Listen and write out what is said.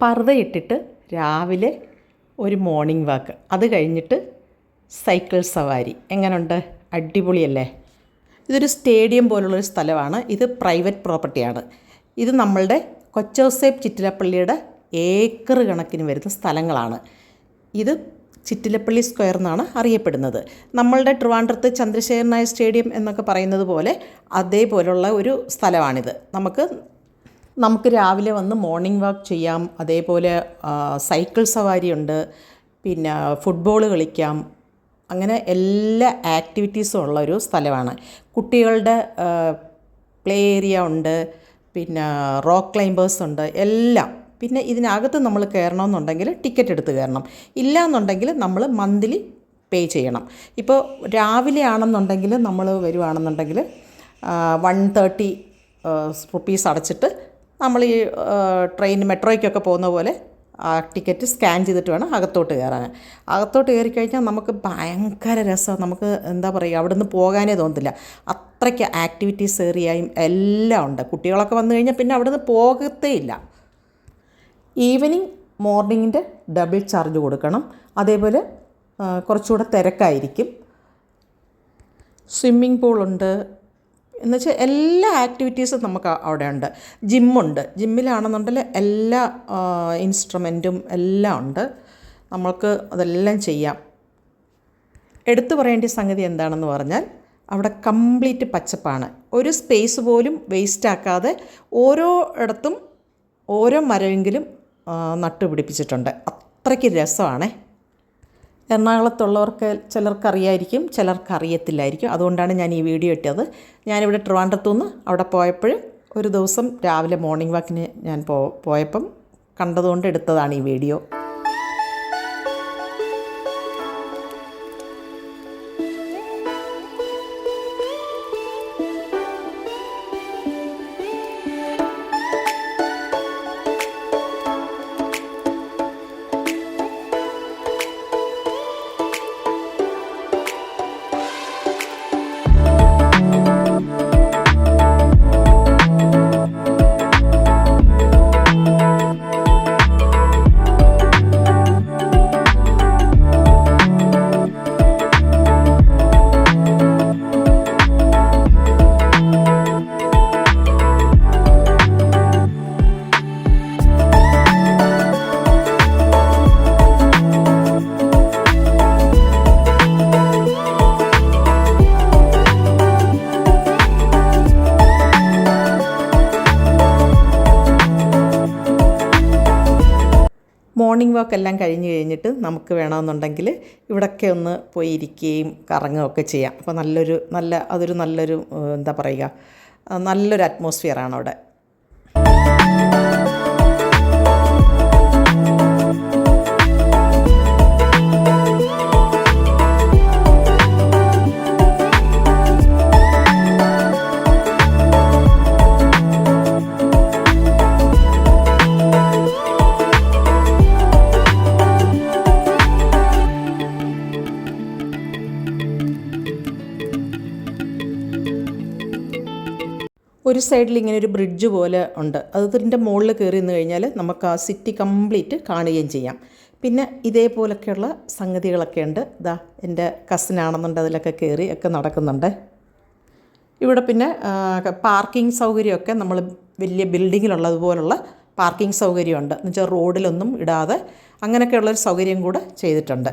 പർദ്ദയിട്ടിട്ട് രാവിലെ ഒരു morning walk അത് കഴിഞ്ഞിട്ട് സൈക്കിൾ സവാരി. എങ്ങനെയുണ്ട് അടിപൊളിയല്ലേ? ഇതൊരു സ്റ്റേഡിയം പോലുള്ളൊരു സ്ഥലമാണ്. ഇത് പ്രൈവറ്റ് പ്രോപ്പർട്ടിയാണ് ഇത് നമ്മളുടെ കൊച്ചോസേബ് ചിറ്റിലപ്പള്ളിയുടെ ഏക്കർ കണക്കിന് വരുന്ന സ്ഥലങ്ങളാണ്. ഇത് ചിറ്റിലപ്പള്ളി സ്ക്വയർ എന്നാണ് അറിയപ്പെടുന്നത്. നമ്മളുടെ ട്രിവാൻഡ്രത്ത് ചന്ദ്രശേഖരനായ സ്റ്റേഡിയം എന്നൊക്കെ പറയുന്നത് പോലെ അതേപോലുള്ള ഒരു സ്ഥലമാണിത്. നമുക്ക് നമുക്ക് രാവിലെ വന്ന് മോർണിംഗ് വാക്ക് ചെയ്യാം. അതേപോലെ സൈക്കിൾ സവാരി ഉണ്ട്. പിന്നെ ഫുട്ബോൾ കളിക്കാം. അങ്ങനെ എല്ലാ ആക്ടിവിറ്റീസും ഉള്ള ഒരു സ്ഥലമാണ്. കുട്ടികളുടെ പ്ലേ ഏരിയ ഉണ്ട്. പിന്നെ റോക്ക് ക്ലൈംബേഴ്സ് ഉണ്ട്. എല്ലാം. പിന്നെ ഇതിനകത്ത് നമ്മൾ കയറണമെന്നുണ്ടെങ്കിൽ ടിക്കറ്റ് എടുത്ത് കയറണം. ഇല്ല എന്നുണ്ടെങ്കിൽ നമ്മൾ മന്ത്ലി പേ ചെയ്യണം. ഇപ്പോൾ രാവിലെ ആണെന്നുണ്ടെങ്കിൽ നമ്മൾ വരുവാണെന്നുണ്ടെങ്കിൽ വൺ തേർട്ടി റുപ്പീസ് അടച്ചിട്ട് നമ്മൾ ഈ ട്രെയിൻ മെട്രോയ്ക്കൊക്കെ പോകുന്ന പോലെ ആ ടിക്കറ്റ് സ്കാൻ ചെയ്തിട്ട് വേണം അകത്തോട്ട് കയറാൻ. അകത്തോട്ട് കയറി കഴിഞ്ഞാൽ നമുക്ക് ഭയങ്കര രസമാണ്. നമുക്ക് എന്താ പറയുക അവിടെ നിന്ന് പോകാനേ തോന്നത്തില്ല. അത്രയ്ക്ക് ആക്ടിവിറ്റീസ് ഏറിയായും എല്ലാം ഉണ്ട്. കുട്ടികളൊക്കെ വന്നു കഴിഞ്ഞാൽ പിന്നെ അവിടെ നിന്ന് പോകത്തേ ഇല്ല. ഈവനിങ് മോർണിംഗിന്റെ ഡബിൾ ചാർജ് കൊടുക്കണം. അതേപോലെ കുറച്ചുകൂടെ തിരക്കായിരിക്കും. സ്വിമ്മിംഗ് പൂളുണ്ട് എന്നുവെച്ചാൽ എല്ലാ ആക്ടിവിറ്റീസും നമുക്ക് അവിടെ ഉണ്ട്. ജിമ്മുണ്ട് ജിമ്മിലാണെന്നുണ്ടെങ്കിൽ എല്ലാ ഇൻസ്ട്രുമെന്റും എല്ലാം ഉണ്ട്. നമ്മൾക്ക് അതെല്ലാം ചെയ്യാം. എടുത്തു പറയേണ്ട സംഗതി എന്താണെന്ന് പറഞ്ഞാൽ അവിടെ കംപ്ലീറ്റ് പച്ചപ്പാണ്. ഒരു സ്പേസ് പോലും വേസ്റ്റ് ആക്കാതെ ഓരോ ഇടത്തും ഓരോ മരമെങ്കിലും നട്ടുപിടിപ്പിച്ചിട്ടുണ്ട്. അത്രയ്ക്ക് രസമാണേ. എറണാകുളത്തുള്ളവർക്ക് ചിലർക്കറിയായിരിക്കും അറിയായിരിക്കും ചിലർക്ക് അറിയത്തില്ലായിരിക്കും അതുകൊണ്ടാണ് ഞാൻ ഈ വീഡിയോ ഇട്ടത്. ഞാനിവിടെ ട്രിവാൻഡ്രത്തു നിന്ന് അവിടെ പോയപ്പോൾ ഒരു ദിവസം രാവിലെ മോർണിംഗ് വാക്കിന് ഞാൻ പോയപ്പം കണ്ടതുകൊണ്ട് എടുത്തതാണ് ഈ വീഡിയോ. മോർണിംഗ് വാക്ക് എല്ലാം കഴിഞ്ഞ് കഴിഞ്ഞിട്ട് നമുക്ക് വേണമെന്നുണ്ടെങ്കിൽ ഇവിടൊക്കെ ഒന്ന് പോയി ഇരിക്കുകയും കറങ്ങുകയൊക്കെ ചെയ്യാം. അപ്പോൾ നല്ലൊരു നല്ല അതൊരു നല്ലൊരു എന്താ പറയുക നല്ലൊരു അറ്റ്മോസ്ഫിയറാണ് അവിടെ. ഒരു സൈഡിൽ ഇങ്ങനെ ഒരു ബ്രിഡ്ജ് പോലെ ഉണ്ട്. അതിന്റെ മുകളിൽ കയറി നിന്ന് കഴിഞ്ഞാൽ നമുക്ക് ആ സിറ്റി കംപ്ലീറ്റ് കാണുകയും ചെയ്യാം. പിന്നെ ഇതേപോലൊക്കെയുള്ള സംഗതികളൊക്കെ ഉണ്ട്. ഇതാ എന്റെ കസിനാണെന്നുണ്ട് അതിലൊക്കെ കയറി ഒക്കെ നടക്കുന്നുണ്ട്. ഇവിടെ പിന്നെ പാർക്കിംഗ് സൗകര്യമൊക്കെ നമ്മൾ വലിയ ബിൽഡിങ്ങിലുള്ളതുപോലുള്ള പാർക്കിംഗ് സൗകര്യമുണ്ട്. എന്നുവെച്ചാൽ റോഡിലൊന്നും ഇടാതെ അങ്ങനെയൊക്കെയുള്ളൊരു സൗകര്യം കൂടെ ചെയ്തിട്ടുണ്ട്.